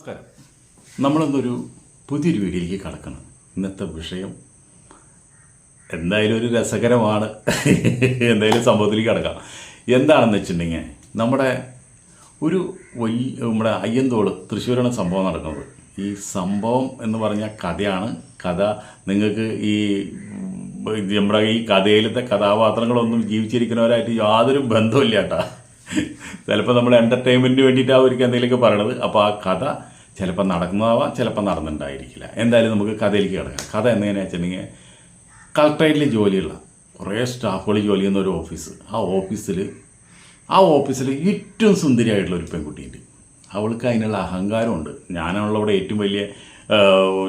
നമസ്കാരം. നമ്മളിന്നൊരു പുതിയൊരു വീഡിയോയിലേക്ക് കടക്കണം. ഇന്നത്തെ വിഷയം എന്തായാലും ഒരു രസകരമാണ്. എന്തായാലും സംഭവത്തിലേക്ക് കടക്കാം. എന്താണെന്ന് വെച്ചിട്ടുണ്ടെങ്കിൽ നമ്മുടെ ഒരു വലിയ നമ്മുടെ അയ്യന്തോൾ തൃശ്ശൂരാണ് സംഭവം നടക്കുന്നത്. ഈ സംഭവം എന്ന് പറഞ്ഞ കഥയാണ് കഥ. നിങ്ങൾക്ക് ഈ നമ്മുടെ ഈ കഥയിലത്തെ കഥാപാത്രങ്ങളൊന്നും ജീവിച്ചിരിക്കുന്നവരായിട്ട് യാതൊരു ബന്ധമില്ല കേട്ടാ. ചിലപ്പോൾ നമ്മൾ എന്റർടൈൻമെന്റിന് വേണ്ടിയിട്ടാണ് അവർക്ക് എന്തെങ്കിലുമൊക്കെ പറയണത്. അപ്പോൾ ആ കഥ ചിലപ്പോൾ നടക്കുന്നതാവാം ചിലപ്പോൾ നടന്നിട്ടുണ്ടായിരിക്കില്ല എന്തായാലും നമുക്ക് കഥയിലേക്ക് കിടക്കാം. കഥ എങ്ങനെയാണെന്ന് വെച്ചിട്ടുണ്ടെങ്കിൽ കളക്ടറേറ്റിൽ ജോലിയുള്ള കുറേ സ്റ്റാഫുകൾ ജോലി ചെയ്യുന്ന ഒരു ഓഫീസ്. ആ ഓഫീസിൽ ആ ഓഫീസിൽ ഏറ്റവും സുന്ദരിയായിട്ടുള്ള ഒരു പെൺകുട്ടിയുണ്ട്. അവൾക്ക് അതിനുള്ള അഹങ്കാരമുണ്ട്. ഞാനാണല്ലോ ഇവിടെ ഏറ്റവും വലിയ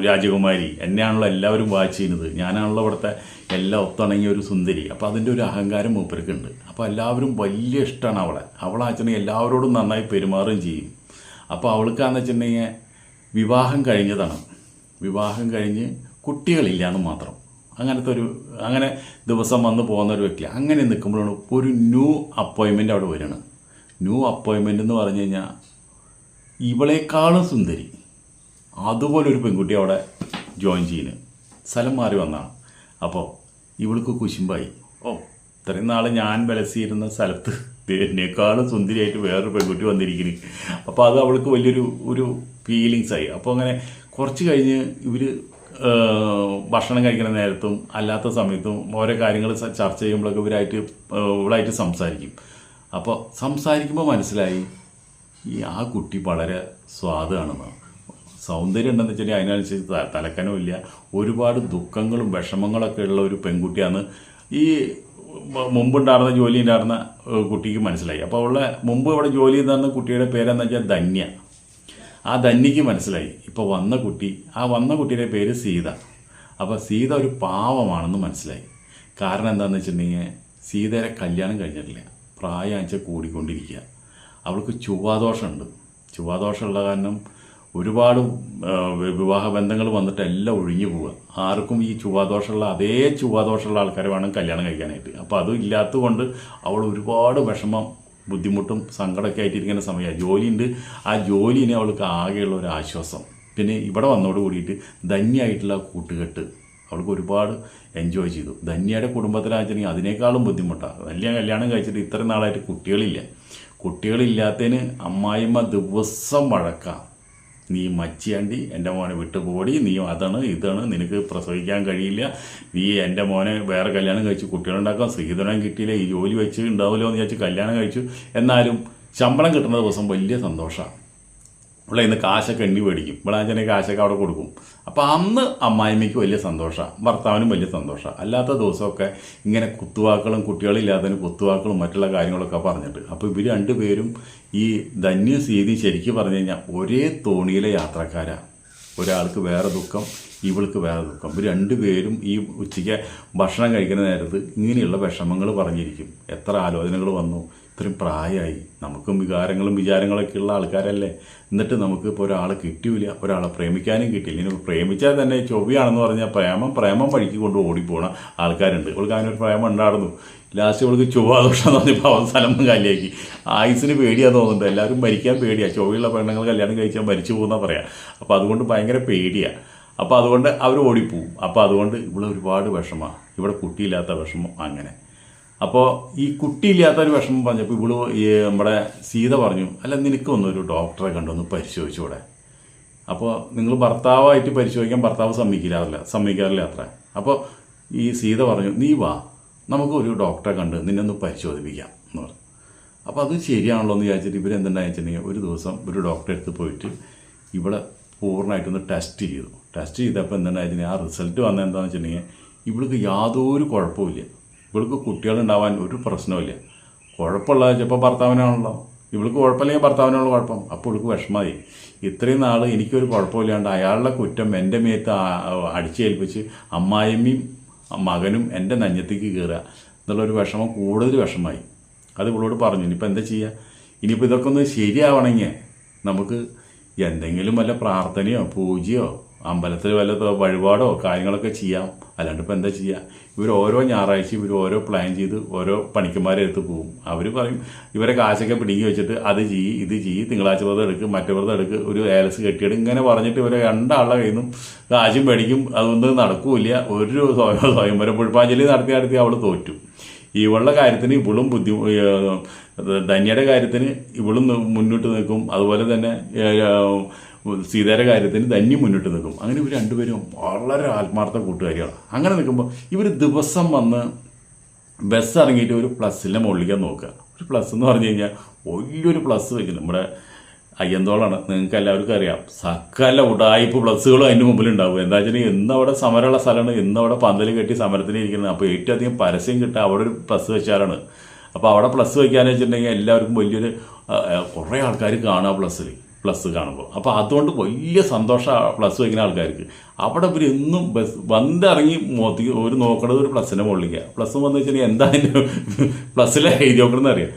രാജകുമാരി. എന്നെയാണല്ലോ എല്ലാവരും വാച്ച് ചെയ്യുന്നത്. ഞാനാണല്ലോ ഇവിടുത്തെ എല്ലാം ഒത്തിണങ്ങിയ ഒരു സുന്ദരി. അപ്പോൾ അതിന്റെ ഒരു അഹങ്കാരം മൂപ്പർക്കുണ്ട്. അപ്പോൾ എല്ലാവരും വലിയ ഇഷ്ടമാണ് അവളെ. അവളാച്ചനെ എല്ലാവരോടും നന്നായി പെരുമാറുകയും ചെയ്യും. അപ്പോൾ അവൾക്കാന്ന് വെച്ചിട്ടുണ്ടെങ്കിൽ വിവാഹം കഴിഞ്ഞതാണ്. വിവാഹം കഴിഞ്ഞ് കുട്ടികളില്ല എന്ന് മാത്രം. അങ്ങനത്തെ ഒരു അങ്ങനെ ദിവസം വന്ന് പോകുന്ന ഒരു വ്യക്തി. അങ്ങനെ നിൽക്കുമ്പോഴാണ് ഒരു ന്യൂ അപ്പോയിൻമെന്റ് അവിടെ വരികയാണ്. ന്യൂ അപ്പോയിൻമെന്റ് എന്ന് പറഞ്ഞു കഴിഞ്ഞാൽ ഇവളെക്കാളും സുന്ദരി. അതുപോലെ ഒരു പെൺകുട്ടി അവിടെ ജോയിൻ ചെയ്യുന്നത് സ്ഥലം മാറി വന്നാണ്. അപ്പോൾ ഇവൾക്ക് കുശുമ്പായി. ഓ ഇത്രയും നാൾ ഞാൻ വിലസിയിരുന്ന സ്ഥലത്ത് എന്നെക്കാളും സുന്ദരിയായിട്ട് വേറൊരു പെൺകുട്ടി വന്നിരിക്കുന്നു. അപ്പോൾ അത് അവൾക്ക് വലിയൊരു ഒരു ഫീലിങ്സ് ആയി. അപ്പോൾ അങ്ങനെ കുറച്ച് കഴിഞ്ഞ് ഇവർ ഭക്ഷണം കഴിക്കുന്ന നേരത്തും അല്ലാത്ത സമയത്തും ഓരോ കാര്യങ്ങൾ ചർച്ച ചെയ്യുമ്പോഴൊക്കെ ഇവരായിട്ട് ഇവളായിട്ട് സംസാരിക്കും. അപ്പോൾ സംസാരിക്കുമ്പോൾ മനസ്സിലായി ഈ ആ കുട്ടി വളരെ സ്വാദാണെന്ന്. സൗന്ദര്യം ഉണ്ടെന്ന് വെച്ചാൽ അതിനനുസരിച്ച് തലക്കനവും ഇല്ല. ഒരുപാട് ദുഃഖങ്ങളും വിഷമങ്ങളൊക്കെ ഉള്ള ഒരു പെൺകുട്ടിയാണ്. ഈ മുമ്പുണ്ടായിരുന്ന ജോലി ഉണ്ടായിരുന്ന കുട്ടിക്ക് മനസ്സിലായി. അപ്പോൾ അവളുടെ മുമ്പ് ഇവിടെ ജോലി ചെയ്തിരുന്ന കുട്ടിയുടെ പേരെന്ന് വെച്ചാൽ ധന്യ. ആ ധന്യക്ക് മനസ്സിലായി. ഇപ്പോൾ വന്ന കുട്ടി ആ വന്ന കുട്ടിയുടെ പേര് സീത. അപ്പോൾ സീത ഒരു പാവമാണെന്ന് മനസ്സിലായി. കാരണം എന്താണെന്ന് വെച്ചിട്ടുണ്ടെങ്കിൽ സീതയുടെ കല്യാണം കഴിഞ്ഞിട്ടില്ല. പ്രായം വെച്ചാൽ കൂടിക്കൊണ്ടിരിക്കുക. അവൾക്ക് ചൊവ്വാദോഷമുണ്ട്. ചൊവ്വാദോഷമുള്ള കാരണം ഒരുപാട് വിവാഹ ബന്ധങ്ങൾ വന്നിട്ട് എല്ലാം ഒഴിഞ്ഞു പോവുക. ആർക്കും ഈ ചുവാദോഷമുള്ള അതേ ചുവാദോഷമുള്ള ആൾക്കാരെ വേണം കല്യാണം കഴിക്കാനായിട്ട്. അപ്പോൾ അതും ഇല്ലാത്തതുകൊണ്ട് അവൾ ഒരുപാട് വിഷമം ബുദ്ധിമുട്ടും സങ്കടമൊക്കെ ആയിട്ടിരിക്കുന്ന സമയമാണ്. ജോലിയുണ്ട്. ആ ജോലിനെ അവൾക്ക് ആകെയുള്ള ഒരു ആശ്വാസം. പിന്നെ ഇവിടെ വന്നതോട് കൂടിയിട്ട് ധന്യമായിട്ടുള്ള കൂട്ടുകെട്ട് അവൾക്ക് ഒരുപാട് എൻജോയ് ചെയ്തു. ധന്യയുടെ കുടുംബത്തിലാണെന്നുവെച്ചിട്ടുണ്ടെങ്കിൽ അതിനേക്കാളും ബുദ്ധിമുട്ടാണ്. വലിയ കല്യാണം കഴിച്ചിട്ട് ഇത്രയും നാളായിട്ട് കുട്ടികളില്ല. കുട്ടികളില്ലാത്തതിന് അമ്മായിമ്മ ദിവസം വഴക്കാം നീ മച്ചിയാണ്ടി എന്റെ മോനെ വിട്ടുപോടി നീ അതാണ് ഇതാണ് നിനക്ക് പ്രസവിക്കാൻ കഴിയില്ല. നീ എന്റെ മോനെ വേറെ കല്യാണം കഴിച്ചു കുട്ടികളുണ്ടാക്കാൻ സ്ത്രീധനം കിട്ടിയില്ല ഈ ജോലി വെച്ച് ഉണ്ടാവില്ലോ എന്ന് വിചാരിച്ച് കല്യാണം കഴിച്ചു. എന്നാലും ശമ്പളം കിട്ടുന്ന ദിവസം വലിയ സന്തോഷമാണ്. ഇവിടെ ഇന്ന് കാശൊക്കെ എണ്ണി മേടിക്കും. ഇവിടെ അച്ഛനെ കാശൊക്കെ അവിടെ കൊടുക്കും. അപ്പോൾ അന്ന് അമ്മായിമ്മയ്ക്ക് വലിയ സന്തോഷമാണ് ഭർത്താവിനും വലിയ സന്തോഷമാണ് അല്ലാത്ത ദിവസമൊക്കെ ഇങ്ങനെ കുത്തുവാക്കളും കുട്ടികളില്ലാത്തതിന് കുത്തുവാക്കളും മറ്റുള്ള കാര്യങ്ങളൊക്കെ പറഞ്ഞിട്ട്. അപ്പോൾ ഇവർ രണ്ടുപേരും ഈ ധന്യ സീതി ശരിക്കും പറഞ്ഞു കഴിഞ്ഞാൽ ഒരേ തോണിയിലെ യാത്രക്കാരാണ് ഒരാൾക്ക് വേറെ ദുഃഖം ഇവൾക്ക് വേറെ ദുഃഖം. ഇവർ രണ്ടുപേരും ഈ ഉച്ചയ്ക്ക് ഭക്ഷണം കഴിക്കുന്ന നേരത്ത് ഇങ്ങനെയുള്ള വിഷമങ്ങൾ പറഞ്ഞിരിക്കും. എത്ര ആലോചനകൾ വന്നു ഇത്രയും പ്രായമായി. നമുക്കും വികാരങ്ങളും വിചാരങ്ങളൊക്കെ ഉള്ള ആൾക്കാരല്ലേ. എന്നിട്ട് നമുക്ക് ഇപ്പോൾ ഒരാളെ കിട്ടിയില്ല ഒരാളെ പ്രേമിക്കാനും കിട്ടിയില്ല. ഇനി പ്രേമിച്ചാൽ തന്നെ ചൊവ്വയാണെന്ന് പറഞ്ഞാൽ പ്രേമം പ്രേമം വഴിക്ക് കൊണ്ട് ഓടിപ്പോണ ആൾക്കാരുണ്ട്. ഇവൾക്ക് അങ്ങനെ ഒരു പ്രേമം ഉണ്ടായിരുന്നു. ലാസ്റ്റ് ഇവൾക്ക് ചൊവ്വാദോഷം എന്ന് പറഞ്ഞപ്പോൾ അവസാനം കാലിയാക്കി. ആയുസിന് പേടിയാന്ന് തോന്നുന്നുണ്ട്. എല്ലാവരും മരിക്കാൻ പേടിയാണ് ചൊവ്വയുള്ള പെണ്ണുങ്ങൾ കല്യാണം കഴിച്ചാൽ മരിച്ചു പോകുന്ന പറയാം. അപ്പോൾ അതുകൊണ്ട് ഭയങ്കര പേടിയാണ് അപ്പോൾ അതുകൊണ്ട് അവർ ഓടിപ്പോവും. അപ്പോൾ അതുകൊണ്ട് ഇവിടെ ഒരുപാട് വിഷമമാണ് ഇവിടെ കുട്ടിയില്ലാത്ത വിഷമം അങ്ങനെ. അപ്പോൾ ഈ കുട്ടിയില്ലാത്ത ഒരു വിഷമം പറഞ്ഞപ്പോൾ ഇവൾ നമ്മുടെ സീത പറഞ്ഞു അല്ല നിനക്കൊന്നും ഒരു ഡോക്ടറെ കണ്ടൊന്ന് പരിശോധിച്ചൂടെ? അപ്പോൾ നിങ്ങൾ ഭർത്താവായിട്ട് പരിശോധിക്കാൻ ഭർത്താവ് സമ്മതിക്കില്ലാറില്ല സമ്മതിക്കാറില്ല അത്ര. അപ്പോൾ ഈ സീത പറഞ്ഞു നീ വാ നമുക്ക് ഒരു ഡോക്ടറെ കണ്ട് നിന്നെ ഒന്ന് പരിശോധിപ്പിക്കാം എന്ന് പറഞ്ഞു. അപ്പോൾ അത് ശരിയാണല്ലോ എന്ന് വിചാരിച്ചിട്ട് ഇവരെന്തുണ്ടായി വെച്ചിട്ടുണ്ടെങ്കിൽ ഒരു ദിവസം ഒരു ഡോക്ടറെ അടുത്ത് പോയിട്ട് ഇവിടെ പൂർണമായിട്ടൊന്ന് ടെസ്റ്റ് ചെയ്തു. ടെസ്റ്റ് ചെയ്തപ്പോൾ എന്തുണ്ടായി ആ റിസൾട്ട് വന്നത് എന്താണെന്ന് വെച്ചിട്ടുണ്ടെങ്കിൽ ഇവൾക്ക് യാതൊരു കുഴപ്പമില്ല ഇവൾക്ക് കുട്ടികളുണ്ടാവാൻ ഒരു പ്രശ്നമില്ല കുഴപ്പമുള്ള ചിലപ്പോൾ ഭർത്താവിനാണല്ലോ. ഇവൾക്ക് കുഴപ്പമില്ലെങ്കിൽ ഭർത്താവിനുള്ള കുഴപ്പം. അപ്പോൾ ഇവൾക്ക് വിഷമമായി. ഇത്രയും നാൾ എനിക്കൊരു കുഴപ്പമില്ലാണ്ട് അയാളുടെ കുറ്റം എന്റെ മേത്ത് അടിച്ചേൽപ്പിച്ച് അമ്മായിമ്മയും മകനും എന്റെ നഞ്ഞത്തേക്ക് കയറുക. എന്നുള്ളൊരു വിഷമം കൂടുതൽ വിഷമമായി. അത് ഇവളോട് പറഞ്ഞു ഇനിയിപ്പോൾ എന്താ ചെയ്യുക ഇനിയിപ്പോൾ ഇതൊക്കെ ഒന്ന് ശരിയാവണമെങ്കിൽ നമുക്ക് എന്തെങ്കിലും വല്ല പ്രാർത്ഥനയോ പൂജയോ അമ്പലത്തിൽ വല്ല വഴിപാടോ കാര്യങ്ങളൊക്കെ ചെയ്യാം. അല്ലാണ്ട് ഇപ്പം എന്താ ചെയ്യുക ഇവർ ഓരോ ഞായറാഴ്ച ഇവർ ഓരോ പ്ലാൻ ചെയ്ത് ഓരോ പണിക്കന്മാരെ എടുത്ത് പോകും അവർ പറയും ഇവരെ കാശൊക്കെ പിടിക്കി വെച്ചിട്ട് അത് ചെയ്യ് ഇത് ചെയ്യ് തിങ്കളാഴ്ച വ്രതം എടുക്ക് മറ്റേ വ്രതം എടുക്ക് ഒരു ഏലസ് കെട്ടിയിട്ട് ഇങ്ങനെ പറഞ്ഞിട്ട് ഇവരെ രണ്ടാളുടെ കയ്യിൽ നിന്നും കാശും മേടിക്കും. അതൊന്നും നടക്കൂല ഒരു സ്വയം- സ്വയംവരം പുഷ്പാഞ്ജലി നടത്തി നടത്തി അവൾ തോറ്റു. ഇവളുടെ കാര്യത്തിന് ഇവളും ബുദ്ധി ധന്യയുടെ കാര്യത്തിന് ഇവളും മുന്നോട്ട് നിൽക്കും. അതുപോലെ തന്നെ സീതയുടെ കാര്യത്തിന് ധന്യം മുന്നിട്ട് നിൽക്കും. അങ്ങനെ ഇവർ രണ്ടുപേരും വളരെ ആത്മാർത്ഥ കൂട്ടുകാരികളാണ് അങ്ങനെ നിൽക്കുമ്പോൾ ഇവർ ദിവസം വന്ന് ബസ് ഇറങ്ങിയിട്ട് ഒരു പ്ലസ്സിന്റെ മുകളിലേക്ക് നോക്കുക. ഒരു പ്ലസ് എന്ന് പറഞ്ഞു കഴിഞ്ഞാൽ വലിയൊരു പ്ലസ് വയ്ക്കും. നമ്മുടെ അയ്യന്തോളാണ്. നിങ്ങൾക്ക് എല്ലാവർക്കും അറിയാം. സകല ഉടായ്പ പ്ലസ്സുകളും അതിന്റെ മുമ്പിൽ ഉണ്ടാവും. എന്താ വെച്ചാൽ ഇന്ന് അവിടെ സമരമുള്ള സ്ഥലമാണ്. ഇന്ന് അവിടെ പന്തൽ കെട്ടി സമരത്തിന് ഇരിക്കുന്നത്. അപ്പോൾ ഏറ്റവും അധികം പരസ്യം കിട്ടുക അവിടെ ഒരു പ്ലസ് വെച്ചാലാണ്. അപ്പോൾ അവിടെ പ്ലസ് വയ്ക്കാന്ന് വെച്ചിട്ടുണ്ടെങ്കിൽ എല്ലാവർക്കും വലിയൊരു കുറേ ആൾക്കാർ കാണുക പ്ലസ്സിൽ പ്ലസ് കാണുമ്പോൾ. അപ്പോൾ അതുകൊണ്ട് വലിയ സന്തോഷമാണ് പ്ലസ് വയ്ക്കുന്ന ആൾക്കാർക്ക്. അവിടെ ഇവർ എന്നും ബസ് വന്നിറങ്ങി മോത്തി ഒരു നോക്കണത് ഒരു പ്ലസ്സിനെ മുകളിലേക്ക്. പ്ലസ് വന്നു വെച്ചാൽ എന്താ അതിന്റെ പ്ലസ്സിലെ എഴുതി നോക്കണമെന്ന് അറിയാം.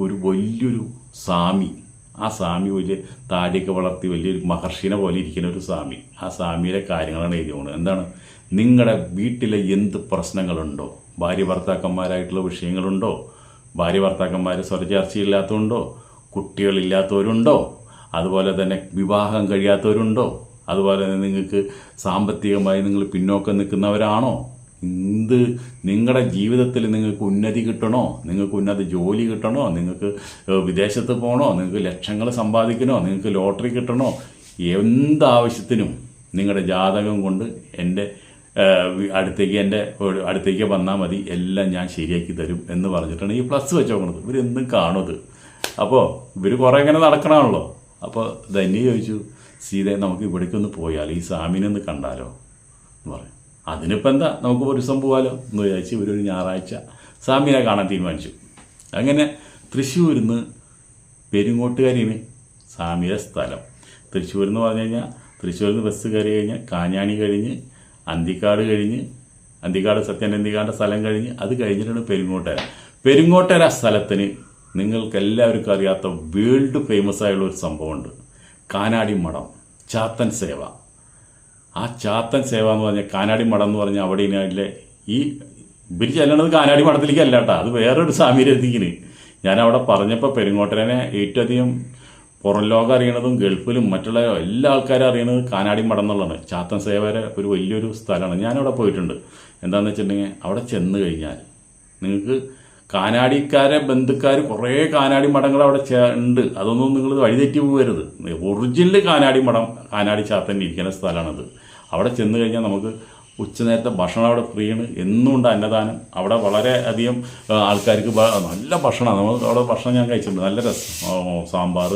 ഒരു വലിയൊരു സ്വാമി. ആ സ്വാമി വലിയ താടിയൊക്കെ വളർത്തി വലിയൊരു മഹർഷിനെ പോലെ ഇരിക്കുന്ന ഒരു സ്വാമി. ആ സ്വാമിയുടെ കാര്യങ്ങളാണ് എഴുതി പോകുന്നത് എന്താണ്? നിങ്ങളുടെ വീട്ടിലെ എന്ത് പ്രശ്നങ്ങളുണ്ടോ? ഭാര്യ ഭർത്താക്കന്മാരായിട്ടുള്ള വിഷയങ്ങളുണ്ടോ? ഭാര്യ ഭർത്താക്കന്മാർ സ്വരചേർച്ചയില്ലാത്തതുണ്ടോ? കുട്ടികളില്ലാത്തവരുണ്ടോ? അതുപോലെ തന്നെ വിവാഹം കഴിയാത്തവരുണ്ടോ? അതുപോലെ തന്നെ നിങ്ങൾക്ക് സാമ്പത്തികമായി നിങ്ങൾ പിന്നോക്കം നിൽക്കുന്നവരാണോ? എന്ത് നിങ്ങളുടെ ജീവിതത്തിൽ നിങ്ങൾക്ക് ഉന്നതി കിട്ടണോ? നിങ്ങൾക്ക് ഉന്നത ജോലി കിട്ടണോ? നിങ്ങൾക്ക് വിദേശത്ത് പോകണോ? നിങ്ങൾക്ക് ലക്ഷങ്ങൾ സമ്പാദിക്കണോ? നിങ്ങൾക്ക് ലോട്ടറി കിട്ടണോ? എന്താവശ്യത്തിനും നിങ്ങളുടെ ജാതകം കൊണ്ട് എന്റെ അടുത്തേക്ക് എന്റെ അടുത്തേക്ക് വന്നാൽ മതി. എല്ലാം ഞാൻ ശരിയാക്കി തരും എന്ന് പറഞ്ഞിട്ടാണ് ഈ പ്ലസ് വെച്ചോക്കണത്. ഇവരെന്നും കാണുന്നത് അപ്പോൾ ഇവർ കുറേ ഇങ്ങനെ നടക്കണമല്ലോ അപ്പോൾ ധന്യ ചോദിച്ചു സീതയെ നമുക്ക് ഇവിടേക്കൊന്ന് പോയാലോ? ഈ സ്വാമിനെ ഒന്ന് കണ്ടാലോ? എന്ന് പറയും അതിനിപ്പോൾ എന്താ? നമുക്ക് ഒരു ദിവസം പോകാലോ എന്ന് വിചാരിച്ച് ഇവരൊരു ഞായറാഴ്ച സ്വാമിനെ കാണാൻ തീരുമാനിച്ചു. അങ്ങനെ തൃശ്ശൂരിൽ നിന്ന് പെരുങ്ങോട്ടുകാരിന് സ്വാമിയുടെ സ്ഥലം. തൃശ്ശൂർ എന്ന് പറഞ്ഞു കഴിഞ്ഞാൽ തൃശ്ശൂരിൽ നിന്ന് ബസ് കയറി കഴിഞ്ഞാൽ കാഞ്ഞാണി കഴിഞ്ഞ് അന്തിക്കാട് കഴിഞ്ഞ് അന്തിക്കാട് സത്യൻ അന്തിക്കാട് സ്ഥലം കഴിഞ്ഞ് അത് കഴിഞ്ഞിട്ടാണ് പെരുങ്ങോട്ടര പെരുങ്ങോട്ടര സ്ഥലത്തിന് നിങ്ങൾക്ക് എല്ലാവർക്കും അറിയാത്ത വേൾഡ് ഫേമസ് ആയുള്ള ഒരു സംഭവമുണ്ട്. കാനാടി മഠം ചാത്തൻ സേവ. ആ ചാത്തൻ സേവ എന്ന് പറഞ്ഞാൽ കാനാടി മഠം എന്ന് പറഞ്ഞാൽ അവിടെ ഇല്ലേ ഈ ഇവർ ചെല്ലണത് കാനാടി മഠത്തിലേക്ക് അല്ല കേട്ടോ. അത് വേറൊരു സാമീര്യത്തിന് ഞാൻ അവിടെ പറഞ്ഞപ്പോൾ പെരുങ്ങോട്ടനെ ഏറ്റവും അധികം പുറം ലോകം അറിയണതും ഗൾഫിലും മറ്റുള്ള എല്ലാ ആൾക്കാരും അറിയണത് കാനാടി മഠം എന്നുള്ളതാണ്. ചാത്തൻ സേവരെ ഒരു വലിയൊരു സ്ഥലമാണ്. ഞാനവിടെ പോയിട്ടുണ്ട്. എന്താണെന്ന് വെച്ചിട്ടുണ്ടെങ്കിൽ അവിടെ ചെന്ന് കഴിഞ്ഞാൽ നിങ്ങൾക്ക് കാനാടിക്കാരെ ബന്ധുക്കാർ കുറേ കാനാടി മഠങ്ങൾ അവിടെ ഉണ്ട്. അതൊന്നും നിങ്ങൾ വഴിതെറ്റി പോകരുത്. ഒറിജിനൽ കാനാടി മഠം കാനാടി ചാത്തൻ ഇരിക്കുന്ന സ്ഥലമാണത്. അവിടെ ചെന്ന് കഴിഞ്ഞാൽ നമുക്ക് ഉച്ചനേരത്തെ ഭക്ഷണം അവിടെ ഫ്രീ ആണ്. എന്നും ഉണ്ട് അന്നദാനം. അവിടെ വളരെ അധികം ആൾക്കാർക്ക് നല്ല ഭക്ഷണമാണ്. നമ്മൾ അവിടെ ഭക്ഷണം ഞാൻ കഴിച്ചിട്ടുണ്ട്. നല്ല രസം. സാമ്പാർ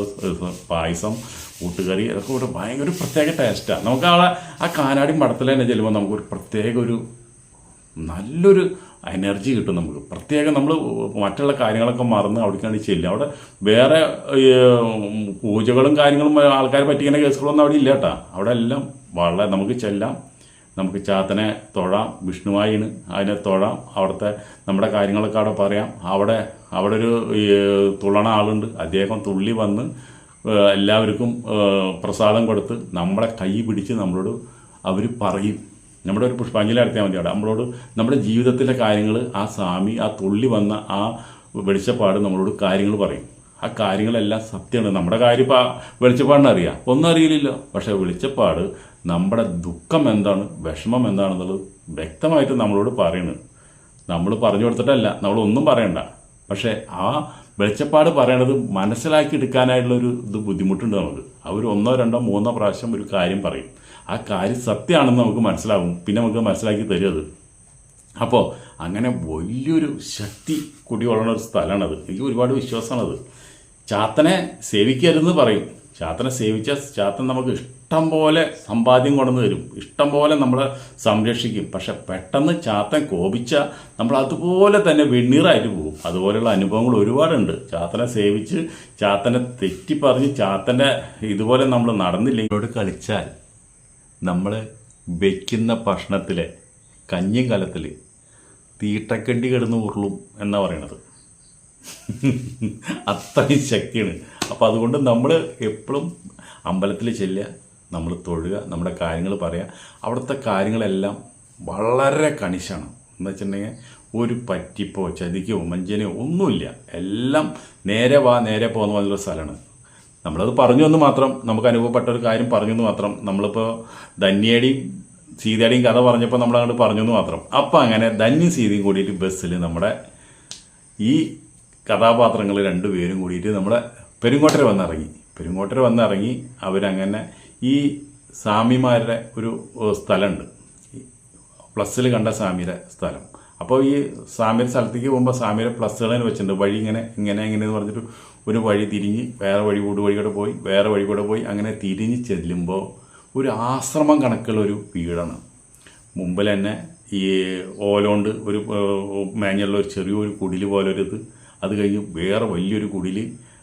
പായസം കൂട്ടുകറി അതൊക്കെ ഒരു ഭയങ്കര ഒരു പ്രത്യേക ടേസ്റ്റാണ് നമുക്ക് അവിടെ ആ കാനാടി മഠത്തിൽ തന്നെ ചെല്ലുമ്പോൾ നമുക്കൊരു പ്രത്യേക ഒരു നല്ലൊരു എനർജി കിട്ടും നമുക്ക്. പ്രത്യേകം നമ്മൾ മറ്റുള്ള കാര്യങ്ങളൊക്കെ മറന്ന് അവിടേക്കാണ് ചെല്ലുക അവിടെ വേറെ പൂജകളും കാര്യങ്ങളും ആൾക്കാരെ പറ്റിക്കുന്ന കേസുകളൊന്നും അവിടെ ഇല്ല കേട്ടോ. അവിടെ എല്ലാം വളരെ നമുക്ക് ചെല്ലാം. നമുക്ക് ചാത്തനെ തൊഴാം വിഷ്ണുവായിന് അതിനെ തൊഴാം. അവിടുത്തെ നമ്മുടെ കാര്യങ്ങളൊക്കെ അവിടെ പറയാം. അവിടെ അവിടെ ഒരു തുള്ളണ ആളുണ്ട്. അദ്ദേഹം തുള്ളി വന്ന് എല്ലാവർക്കും പ്രസാദം കൊടുത്ത് നമ്മളെ കൈ പിടിച്ച് നമ്മളോട് അവർ പറയും. നമ്മുടെ ഒരു പുഷ്പാഞ്ജലി നടത്തിയാൽ മതി അവിടെ. നമ്മളോട് നമ്മുടെ ജീവിതത്തിലെ കാര്യങ്ങൾ ആ സ്വാമി ആ തുള്ളി വന്ന ആ വെളിച്ചപ്പാട് നമ്മളോട് കാര്യങ്ങൾ പറയും. ആ കാര്യങ്ങളെല്ലാം സത്യമാണ്. നമ്മുടെ കാര്യം ഇപ്പോൾ വെളിച്ചപ്പാടിനറിയാം ഒന്നും അറിയില്ലല്ലോ. പക്ഷേ വെളിച്ചപ്പാട് നമ്മുടെ ദുഃഖം എന്താണ് വിഷമം എന്താണെന്നുള്ളത് വ്യക്തമായിട്ട് നമ്മളോട് പറയുന്നത് നമ്മൾ പറഞ്ഞു കൊടുത്തിട്ടല്ല. നമ്മളൊന്നും പറയണ്ട. പക്ഷേ ആ വെളിച്ചപ്പാട് പറയണത് മനസ്സിലാക്കി എടുക്കാനായിട്ടുള്ള ഒരു ഇത് ബുദ്ധിമുട്ടുണ്ട് നമുക്ക്. അവർ ഒന്നോ രണ്ടോ മൂന്നോ പ്രാവശ്യം ഒരു കാര്യം പറയും. ആ കാര്യം സത്യമാണെന്ന് നമുക്ക് മനസ്സിലാവും. പിന്നെ നമുക്ക് മനസ്സിലാക്കി തരും അത്. അപ്പോൾ അങ്ങനെ വലിയൊരു ശക്തി കുടികൊള്ളുന്ന ഒരു സ്ഥലമാണത്. എനിക്ക് ഒരുപാട് വിശ്വാസമാണത്. ചാത്തനെ സേവിക്കരുതെന്ന് പറയും. ചാത്തനെ സേവിച്ച ചാത്തൻ നമുക്ക് ഇഷ്ടം പോലെ സമ്പാദ്യം കൊണ്ടുവന്ന് തരും. ഇഷ്ടം പോലെ നമ്മളെ സംരക്ഷിക്കും. പക്ഷെ പെട്ടെന്ന് ചാത്തൻ കോപിച്ച നമ്മൾ അതുപോലെ തന്നെ വെണ്ണീറായിട്ട് പോകും. അതുപോലെയുള്ള അനുഭവങ്ങൾ ഒരുപാടുണ്ട്. ചാത്തനെ സേവിച്ച് ചാത്തനെ തെറ്റിപ്പറഞ്ഞ് ചാത്തന്റെ ഇതുപോലെ നമ്മൾ നടന്നില്ലെങ്കിൽ കളിച്ചാൽ നമ്മൾ വയ്ക്കുന്ന ഭക്ഷണത്തിലെ കഞ്ഞും കലത്തിൽ തീട്ടക്കണ്ടി കിടന്ന് ഉരുളും എന്നാണ് പറയണത്. അത്രയും ശക്തിയാണ്. അപ്പോൾ അതുകൊണ്ട് നമ്മൾ എപ്പോഴും അമ്പലത്തിൽ ചെല്ലുക നമ്മൾ തൊഴുക നമ്മുടെ കാര്യങ്ങൾ പറയുക അവിടുത്തെ കാര്യങ്ങളെല്ലാം വളരെ കണിശാണ്. എന്ന് വെച്ചിട്ടുണ്ടെങ്കിൽ ഒരു പറ്റിപ്പോ ചതിക്കോ മഞ്ചനയോ ഒന്നുമില്ല. എല്ലാം നേരെ വാ നേരെ പോകുന്ന പോലുള്ള സ്ഥലമാണ്. നമ്മളത് പറഞ്ഞു എന്ന് മാത്രം നമുക്ക് അനുഭവപ്പെട്ട ഒരു കാര്യം പറഞ്ഞു എന്ന് മാത്രം നമ്മളിപ്പോൾ ധന്യയുടെയും സീതയുടെയും കഥ പറഞ്ഞപ്പോൾ നമ്മൾ അങ്ങോട്ട് പറഞ്ഞു എന്ന് മാത്രം. അപ്പം അങ്ങനെ ധന്യ സീതയും കൂടിയിട്ട് ബസ്സിൽ നമ്മുടെ ഈ കഥാപാത്രങ്ങൾ രണ്ടുപേരും കൂടിയിട്ട് നമ്മുടെ പെരുങ്ങോട്ടര വന്നിറങ്ങി. പെരുങ്ങോട്ടര വന്നിറങ്ങി അവരങ്ങനെ ഈ സ്വാമിമാരുടെ ഒരു സ്ഥലമുണ്ട് പ്ലസ്സിൽ കണ്ട സ്വാമിയുടെ സ്ഥലം. അപ്പോൾ ഈ സ്വാമിയുടെ സ്ഥലത്തേക്ക് പോകുമ്പോൾ സ്വാമിയുടെ പ്ലസ്സുകളെ വെച്ചിട്ടുണ്ട്. വഴി ഇങ്ങനെ ഇങ്ങനെ ഇങ്ങനെ എന്ന് പറഞ്ഞിട്ട് ഒരു വഴി തിരിഞ്ഞ് വേറെ വഴി കൂട് വഴി കൂടെ പോയി വേറെ വഴി കൂടെ പോയി അങ്ങനെ തിരിഞ്ഞ് ചെല്ലുമ്പോൾ ഒരു ആശ്രമം കണക്കുള്ള ഒരു വീടാണ്. മുമ്പിൽ തന്നെ ഈ ഓലോണ്ട് ഒരു മേഞ്ഞുള്ള ഒരു ചെറിയൊരു കുടിൽ പോലെ ഒരു ഇത് അത് കഴിഞ്ഞ് വേറെ വലിയൊരു കുടിൽ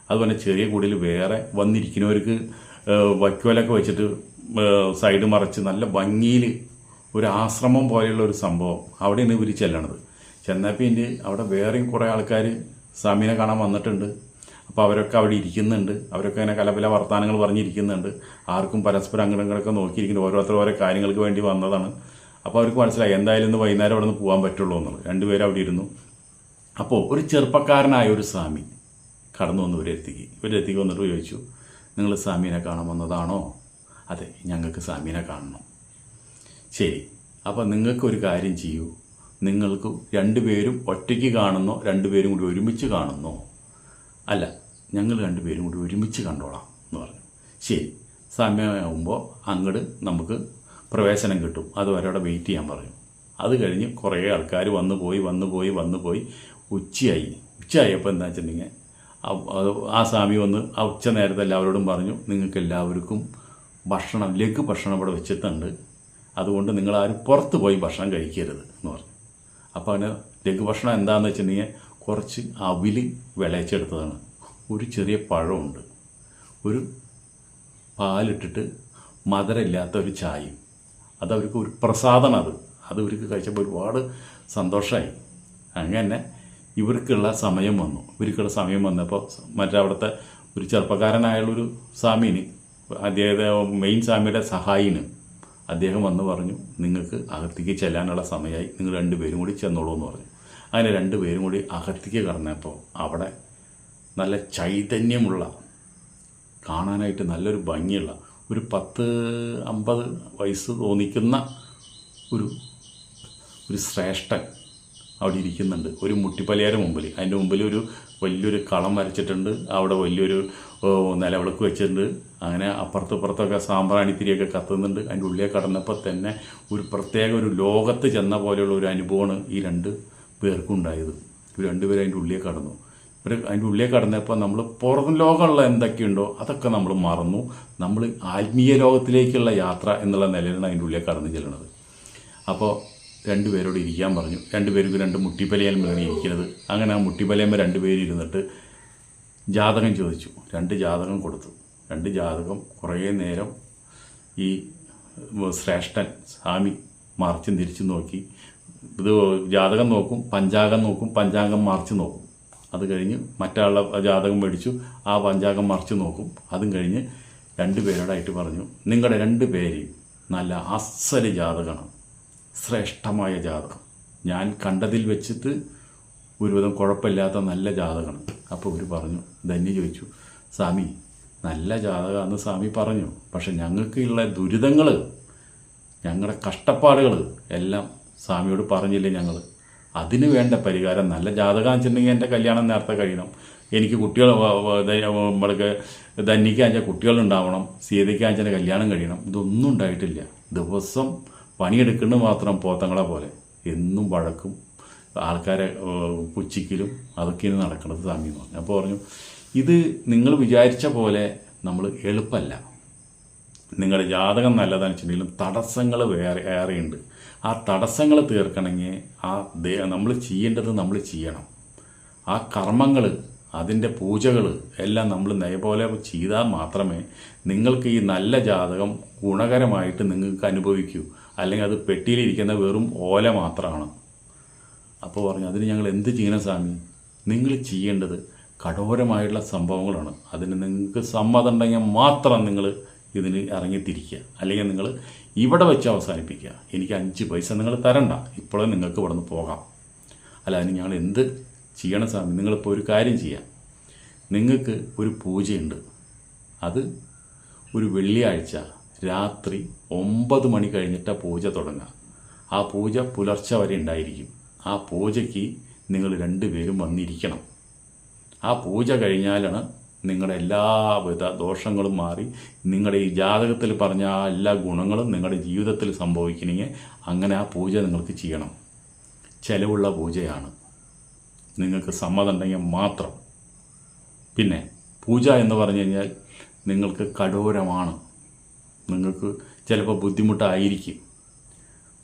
അതുപോലെ ചെറിയ കുടിൽ വേറെ വന്നിരിക്കുന്നവർക്ക് വയ്ക്കോലൊക്കെ വെച്ചിട്ട് സൈഡ് മറച്ച് നല്ല ഭംഗിയിൽ ഒരു ആശ്രമം പോലെയുള്ള ഒരു സംഭവം അവിടെയാണ് ഇവർ ചെല്ലണത്. ചെന്നപ്പോൾ ഇതിന്റെ അവിടെ വേറെയും കുറേ ആൾക്കാർ സ്വാമിനെ കാണാൻ വന്നിട്ടുണ്ട്. അപ്പോൾ അവരൊക്കെ അവിടെ ഇരിക്കുന്നുണ്ട്. അവരൊക്കെ ഇങ്ങനെ കലപല വർത്തമാനങ്ങൾ പറഞ്ഞിരിക്കുന്നുണ്ട്. ആർക്കും പരസ്പരം അങ്ങോട്ടും ഇങ്ങോട്ടൊക്കെ നോക്കിയിരിക്കുന്നു. ഓരോരുത്തർ ഓരോ കാര്യങ്ങൾക്ക് വേണ്ടി വന്നതാണ്. അപ്പോൾ അവർക്ക് മനസ്സിലായി എന്തായാലും ഇന്ന് വൈകുന്നേരം അവിടെ നിന്ന് പോകാൻ പറ്റുള്ളൂ എന്നുള്ളത്. രണ്ടുപേരും അവിടെ ഇരുന്നു. അപ്പോൾ ഒരു ചെറുപ്പക്കാരനായ ഒരു സ്വാമി കടന്നു വന്നു ഇവരെത്തിക്ക് ഇവരെത്തിക്ക് വന്നിട്ട് ചോദിച്ചു നിങ്ങൾ സ്വാമീനെ കാണാൻ വന്നതാണോ? അതെ ഞങ്ങൾക്ക് സ്വാമീനെ കാണണം. ശരി. അപ്പോൾ നിങ്ങൾക്കൊരു കാര്യം ചെയ്യൂ. നിങ്ങൾക്ക് രണ്ടുപേരും ഒറ്റയ്ക്ക് കാണുന്നോ രണ്ടുപേരും കൂടി ഒരുമിച്ച് കാണുന്നോ? അല്ല ഞങ്ങൾ രണ്ടുപേരും കൂടി ഒരുമിച്ച് കണ്ടോളാം എന്ന് പറഞ്ഞു. ശരി സമയമാകുമ്പോൾ അങ്ങോട്ട് നമുക്ക് പ്രവേശനം കിട്ടും. അതുവരെ അവിടെ വെയിറ്റ് ചെയ്യാൻ പറഞ്ഞു അത് കഴിഞ്ഞ് കുറേ ആൾക്കാർ വന്നു പോയി വന്നു പോയി വന്നു പോയി. ഉച്ചയായി. ഉച്ചയായപ്പോൾ എന്താ വെച്ചിട്ടുണ്ടെങ്കിൽ ആ- സ്വാമി വന്ന് ആ ഉച്ച നേരത്തെ എല്ലാവരോടും പറഞ്ഞു നിങ്ങൾക്ക് എല്ലാവർക്കും ഭക്ഷണം ലഘു ഭക്ഷണം ഇവിടെ വെച്ചിട്ടുണ്ട്. അതുകൊണ്ട് നിങ്ങളാരും പുറത്ത് പോയി ഭക്ഷണം കഴിക്കരുത് എന്ന് പറഞ്ഞു. അപ്പോൾ അവന് ലഘുഭക്ഷണം എന്താണെന്ന് വെച്ചിട്ടുണ്ടെങ്കിൽ കുറച്ച് അവിൽ വിളയിച്ചെടുത്തതാണ്. ഒരു ചെറിയ പഴമുണ്ട്. ഒരു പാലിട്ടിട്ട് മധുരമില്ലാത്ത ഒരു ചായയും. അതവർക്ക് ഒരു പ്രസാദമാണ് അത്. അത് ഇവർക്ക് കഴിച്ചപ്പോൾ ഒരുപാട് സന്തോഷമായി. അങ്ങനെ ഇവർക്കുള്ള സമയം വന്നു. ഇവർക്കുള്ള സമയം വന്നപ്പോൾ മറ്റേ അവിടുത്തെ ഒരു ചെറുപ്പക്കാരനായുള്ളൊരു സ്വാമീന് അദ്ദേഹത്തെ മെയിൻ സ്വാമിയുടെ സഹായിന് അദ്ദേഹം വന്ന് പറഞ്ഞു നിങ്ങൾക്ക് അകത്തേക്ക് ചെല്ലാനുള്ള സമയമായി. നിങ്ങൾ രണ്ടുപേരും കൂടി ചെന്നോളൂ എന്ന് പറഞ്ഞു. അങ്ങനെ രണ്ടുപേരും കൂടി അകത്തേക്ക് കടന്നപ്പോൾ അവിടെ നല്ല ചൈതന്യമുള്ള കാണാനായിട്ട് നല്ലൊരു ഭംഗിയുള്ള ഒരു പത്ത് അമ്പത് വയസ്സ് തോന്നിക്കുന്ന ഒരു ഒരു ശ്രേഷ്ഠൻ അവിടെ ഇരിക്കുന്നുണ്ട്. ഒരു മുട്ടിപ്പലിയാര മുമ്പിൽ. അതിന്റെ മുമ്പിൽ ഒരു വലിയൊരു കളം വരച്ചിട്ടുണ്ട്. അവിടെ വലിയൊരു നിലവിളക്ക് വെച്ചിട്ടുണ്ട്. അങ്ങനെ അപ്പുറത്തും ഇപ്പുറത്തൊക്കെ സാമ്പ്രാണിത്തിരിയൊക്കെ കത്തുന്നുണ്ട്. അതിന്റെ ഉള്ളിലേക്ക് കടന്നപ്പോൾ തന്നെ ഒരു പ്രത്യേക ഒരു ലോകത്ത് ചെന്ന പോലെയുള്ള ഒരു അനുഭവമാണ് ഈ രണ്ട് പേർക്കും ഉണ്ടായത്. ഇവർ രണ്ടുപേരും അതിന്റെ ഉള്ളിൽ കടന്നു. ഇവർ അതിന്റെ ഉള്ളിൽ കടന്നപ്പോൾ നമ്മൾ പുറം ലോകമുള്ള എന്തൊക്കെയുണ്ടോ അതൊക്കെ നമ്മൾ മറന്നു. നമ്മൾ ആത്മീയ ലോകത്തിലേക്കുള്ള യാത്ര എന്നുള്ള നിലയിലാണ് അതിന്റെ ഉള്ളിൽ കടന്നു ചെല്ലുന്നത്. അപ്പോൾ രണ്ടുപേരോട് ഇരിക്കാൻ പറഞ്ഞു. രണ്ടുപേർക്ക് രണ്ട് മുട്ടിപ്പലയന്മയാണ് ഇരിക്കുന്നത്. അങ്ങനെ ആ മുട്ടിപ്പലയമ്മ രണ്ടുപേരും ഇരുന്നിട്ട് ജാതകം ചോദിച്ചു. രണ്ട് ജാതകം കൊടുത്തു. രണ്ട് ജാതകം കുറേ നേരം ഈ ശ്രേഷ്ഠൻ സ്വാമി മറിച്ചും തിരിച്ചു നോക്കി. ഇത് ജാതകം നോക്കും പഞ്ചാംഗം നോക്കും പഞ്ചാംഗം മറിച്ച് നോക്കും. അത് കഴിഞ്ഞ് മറ്റാളുടെ ജാതകം മേടിച്ചു ആ പഞ്ചാംഗം മറിച്ച് നോക്കും. അതും കഴിഞ്ഞ് രണ്ടുപേരോടായിട്ട് പറഞ്ഞു നിങ്ങളുടെ രണ്ട് പേരെയും നല്ല അസൽ ജാതകമാണ് ശ്രേഷ്ഠമായ ജാതകം. ഞാൻ കണ്ടതിൽ വെച്ചിട്ട് ഒരുവിധം കുഴപ്പമില്ലാത്ത നല്ല ജാതകമാണ്. അപ്പോൾ ഇവർ പറഞ്ഞു ധന്യ ചോദിച്ചു സ്വാമി നല്ല ജാതകമെന്ന് സ്വാമി പറഞ്ഞു. പക്ഷെ ഞങ്ങൾക്കുള്ള ദുരിതങ്ങൾ ഞങ്ങളുടെ കഷ്ടപ്പാടുകൾ എല്ലാം സ്വാമിയോട് പറഞ്ഞില്ലേ ഞങ്ങൾ അതിന് വേണ്ട പരിഹാരം. നല്ല ജാതകം വെച്ചിട്ടുണ്ടെങ്കിൽ എന്റെ കല്യാണം നേരത്തെ കഴിയണം. എനിക്ക് കുട്ടികൾ നമ്മൾക്ക് ധന്യക്കാഞ്ച കുട്ടികളുണ്ടാവണം. സീതയ്ക്കാഞ്ചന്റെ കല്യാണം കഴിയണം. ഇതൊന്നും ഉണ്ടായിട്ടില്ല. ദിവസം പണിയെടുക്കുന്നത് മാത്രം പോത്തങ്ങളെ പോലെ. എന്നും വഴക്കും ആൾക്കാരെ പുച്ഛിക്കലും അതൊക്കെയാണ് നടക്കുന്നത് സ്വാമി എന്ന് പറഞ്ഞു. അപ്പോൾ പറഞ്ഞു ഇത് നിങ്ങൾ വിചാരിച്ച പോലെ നമ്മൾ എളുപ്പമല്ല. നിങ്ങളുടെ ജാതകം നല്ലതാണെന്ന് വെച്ചിട്ടുണ്ടെങ്കിലും തടസ്സങ്ങൾ വേറെ ഏറെയുണ്ട്. ആ തടസ്സങ്ങൾ തീർക്കണമെങ്കിൽ ആ ദേ നമ്മൾ ചെയ്യേണ്ടത് നമ്മൾ ചെയ്യണം. ആ കർമ്മങ്ങൾ അതിന്റെ പൂജകൾ എല്ലാം നമ്മൾ നയപോലെ ചെയ്താൽ മാത്രമേ നിങ്ങൾക്ക് ഈ നല്ല ജാതകം ഗുണകരമായിട്ട് നിങ്ങൾക്ക് അനുഭവിക്കൂ. അല്ലെങ്കിൽ അത് പെട്ടിയിലിരിക്കുന്ന വെറും ഓല മാത്രമാണ്. അപ്പോൾ പറഞ്ഞു അതിന് ഞങ്ങൾ എന്ത് ചെയ്യണം സ്വാമി? നിങ്ങൾ ചെയ്യേണ്ടത് കഠോരമായിട്ടുള്ള സംഭവങ്ങളാണ്. അതിന് നിങ്ങൾക്ക് സമ്മതം ഉണ്ടെങ്കിൽ മാത്രം നിങ്ങൾ ഇതിന് ഇറങ്ങിത്തിരിക്കുക. അല്ലെങ്കിൽ നിങ്ങൾ ഇവിടെ വെച്ച് അവസാനിപ്പിക്കുക. എനിക്ക് അഞ്ച് പൈസ നിങ്ങൾ തരണ്ട. ഇപ്പോഴേ നിങ്ങൾക്ക് ഇവിടെ നിന്ന് പോകാം. അല്ല അതിന് ഞങ്ങൾ എന്ത് ചെയ്യണം സ്വാമി? നിങ്ങളിപ്പോൾ ഒരു കാര്യം ചെയ്യാം. നിങ്ങൾക്ക് ഒരു പൂജയുണ്ട്. അത് ഒരു വെള്ളിയാഴ്ച രാത്രി ഒമ്പത് മണി കഴിഞ്ഞിട്ടാണ് പൂജ തുടങ്ങുക. ആ പൂജ പുലർച്ചെ വരെ ഉണ്ടായിരിക്കും. ആ പൂജയ്ക്ക് നിങ്ങൾ രണ്ടുപേരും വന്നിരിക്കണം. ആ പൂജ കഴിഞ്ഞാലാണ് നിങ്ങളുടെ എല്ലാവിധ ദോഷങ്ങളും മാറി നിങ്ങളുടെ ഈ ജാതകത്തിൽ പറഞ്ഞ ആ എല്ലാ ഗുണങ്ങളും നിങ്ങളുടെ ജീവിതത്തിൽ സംഭവിക്കണമെങ്കിൽ അങ്ങനെ ആ പൂജ നിങ്ങൾക്ക് ചെയ്യണം. ചിലവുള്ള പൂജയാണ്. നിങ്ങൾക്ക് സമ്മതം ഉണ്ടെങ്കിൽ മാത്രം. പിന്നെ പൂജ എന്ന് പറഞ്ഞു കഴിഞ്ഞാൽ നിങ്ങൾക്ക് കഠോരമാണ്. നിങ്ങൾക്ക് ചിലപ്പോൾ ബുദ്ധിമുട്ടായിരിക്കും.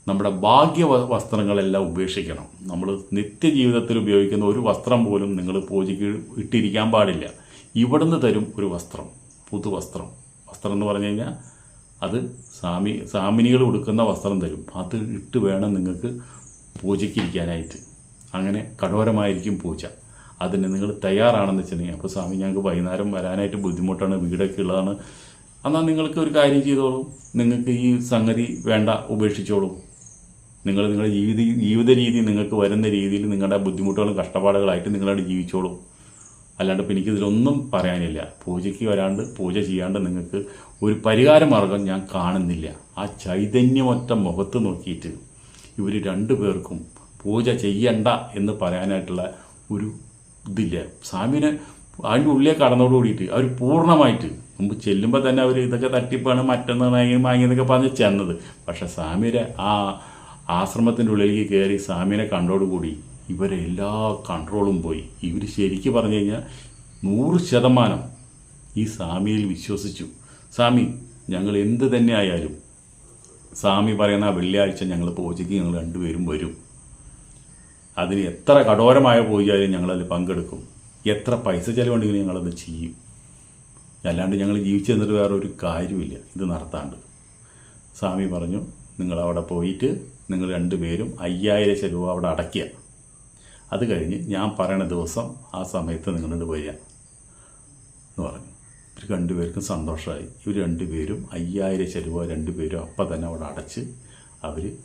നമ്മുടെ ഭാഗ്യ വസ്ത്രങ്ങളെല്ലാം ഉപേക്ഷിക്കണം. നമ്മൾ നിത്യജീവിതത്തിൽ ഉപയോഗിക്കുന്ന ഒരു വസ്ത്രം പോലും നിങ്ങൾ പൂജയ്ക്ക് ഇട്ടിരിക്കാൻ പാടില്ല. ഇവിടുന്ന് തരും ഒരു വസ്ത്രം പുതുവസ്ത്രം. വസ്ത്രം എന്ന് പറഞ്ഞു കഴിഞ്ഞാൽ അത് സാമി സാമിനികൾ കൊടുക്കുന്ന വസ്ത്രം തരും. അത് ഇട്ട് വേണം നിങ്ങൾക്ക് പൂജയ്ക്കിരിക്കാനായിട്ട്. അങ്ങനെ കഠോരമായിരിക്കും പൂജ. അതിന് നിങ്ങൾ തയ്യാറാണെന്ന് വെച്ചിട്ടുണ്ടെങ്കിൽ അപ്പോൾ സ്വാമി ഞങ്ങൾക്ക് വൈകുന്നേരം വരാനായിട്ട് ബുദ്ധിമുട്ടാണ് വീടൊക്കെ ഉള്ളതാണ്. എന്നാൽ നിങ്ങൾക്ക് ഒരു കാര്യം ചെയ്തോളൂ. നിങ്ങൾക്ക് ഈ സംഗതി വേണ്ട ഉപേക്ഷിച്ചോളൂ. നിങ്ങൾ നിങ്ങളുടെ ജീവിത ജീവിത രീതി നിങ്ങൾക്ക് വരുന്ന രീതിയിൽ നിങ്ങളുടെ ബുദ്ധിമുട്ടുകളും കഷ്ടപ്പാടുകളായിട്ട് നിങ്ങളവിടെ ജീവിച്ചോളൂ. അല്ലാണ്ട് ഇപ്പം എനിക്കിതിലൊന്നും പറയാനില്ല. പൂജയ്ക്ക് വരാണ്ട് പൂജ ചെയ്യാണ്ട് നിങ്ങൾക്ക് ഒരു പരിഹാര മാർഗം ഞാൻ കാണുന്നില്ല. ആ ചൈതന്യമൊറ്റ മുഖത്ത് നോക്കിയിട്ട് ഇവർ രണ്ടു പേർക്കും പൂജ ചെയ്യണ്ട എന്ന് പറയാനായിട്ടുള്ള ഒരു ഇതില്ല. സ്വാമിനെ അതിന്റെ ഉള്ളിലേക്ക് കടന്നോട് കൂടിയിട്ട് അവർ പൂർണമായിട്ട് മുമ്പ് ചെല്ലുമ്പോൾ തന്നെ അവർ ഇതൊക്കെ തട്ടിപ്പാണ് മറ്റൊന്ന് വാങ്ങി വാങ്ങിയെന്നൊക്കെ പറഞ്ഞ് ചെന്നത്. പക്ഷേ സ്വാമിയുടെ ആ ആശ്രമത്തിന്റെ ഉള്ളിലേക്ക് കയറി സ്വാമിനെ കണ്ടോടുകൂടി ഇവരെ എല്ലാ കൺട്രോളും പോയി. ഇവർ ശരിക്കും പറഞ്ഞു കഴിഞ്ഞാൽ നൂറ് ശതമാനം ഈ സ്വാമിയിൽ വിശ്വസിച്ചു. സ്വാമി ഞങ്ങൾ എന്ത് തന്നെ ആയാലും സ്വാമി പറയുന്ന വെള്ളിയാഴ്ച ഞങ്ങൾ പൂജയ്ക്ക് ഞങ്ങൾ രണ്ടുപേരും വരും. അതിന് എത്ര കഠോരമായ പൂജയായാലും ഞങ്ങളതിൽ പങ്കെടുക്കും. എത്ര പൈസ ചിലവുണ്ടെങ്കിലും ഞങ്ങളത് ചെയ്യും. അല്ലാണ്ട് ഞങ്ങൾ ജീവിച്ചു തന്നിട്ട് വേറെ ഒരു കാര്യമില്ല. ഇത് നടത്താണ്ട്. സ്വാമി പറഞ്ഞു നിങ്ങൾ അവിടെ പോയിട്ട് നിങ്ങൾ രണ്ടുപേരും അയ്യായിരം രൂപ അവിടെ അടയ്ക്കുക. അത് കഴിഞ്ഞ് ഞാൻ പറയണ ദിവസം ആ സമയത്ത് നിങ്ങളുടെ വരിക എന്ന് പറഞ്ഞു. ഇവർ രണ്ടുപേർക്കും സന്തോഷമായി. ഇവർ രണ്ടുപേരും അയ്യായിരം ചെരുവ രണ്ടുപേരും അപ്പം തന്നെ അവിടെ അടച്ച് അവർ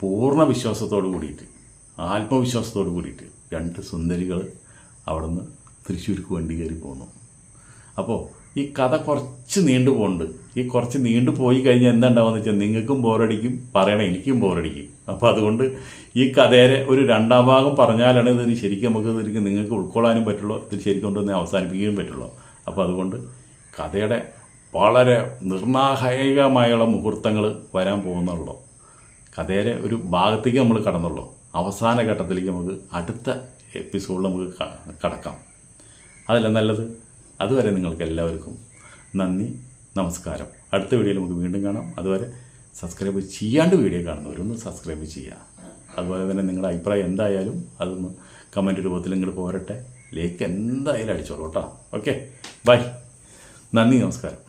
പൂർണ വിശ്വാസത്തോട് കൂടിയിട്ട് ആത്മവിശ്വാസത്തോട് കൂടിയിട്ട് രണ്ട് സുന്ദരികൾ അവിടെ നിന്ന് തൃശ്ശൂർക്ക് വണ്ടി കയറി പോന്നു. അപ്പോൾ ഈ കഥ കുറച്ച് നീണ്ടു പോകുന്നുണ്ട് ഈ കുറച്ച് നീണ്ടു പോയി കഴിഞ്ഞാൽ എന്താ ഉണ്ടാവുക വെച്ചാൽ നിങ്ങൾക്കും ബോറടിക്കും പറയണ എനിക്കും ബോറടിക്കും അപ്പോൾ അതുകൊണ്ട് ഈ കഥയുടെ ഒരു രണ്ടാം ഭാഗം പറഞ്ഞാലാണ് ഇതിന് ശരിക്കും നമുക്ക് ഇതിലേക്ക് നിങ്ങൾക്ക് ഉൾക്കൊള്ളാനും പറ്റുള്ളൂ ഇത് ശരിക്കും കൊണ്ടുവന്ന് അവസാനിപ്പിക്കുകയും പറ്റുള്ളൂ. അപ്പോൾ അതുകൊണ്ട് കഥയുടെ വളരെ നിർണായകമായുള്ള മുഹൂർത്തങ്ങൾ വരാൻ പോകുന്നുള്ളൂ. കഥയുടെ ഒരു ഭാഗത്തേക്ക് നമ്മൾ കടന്നുള്ളൂ. അവസാന ഘട്ടത്തിലേക്ക് നമുക്ക് അടുത്ത എപ്പിസോഡിൽ നമുക്ക് കടക്കാം. അതല്ല നല്ലത്. അതുവരെ നിങ്ങൾക്ക് എല്ലാവർക്കും നന്ദി നമസ്കാരം. അടുത്ത വീഡിയോയിൽ നമുക്ക് വീണ്ടും കാണാം. അതുവരെ സബ്സ്ക്രൈബ് ചെയ്യാണ്ട് വീഡിയോ കാണുന്നവരൊന്ന് സബ്സ്ക്രൈബ് ചെയ്യുക. അതുപോലെ തന്നെ നിങ്ങളുടെ അഭിപ്രായം എന്തായാലും അതൊന്ന് കമന്റ് രൂപത്തിൽ ഇങ്ങോട്ട് പോരട്ടെ. ലേക്ക് എന്തായാലും അടിച്ചോളൂ കേട്ടോ. ഓക്കെ ബൈ നന്ദി നമസ്കാരം.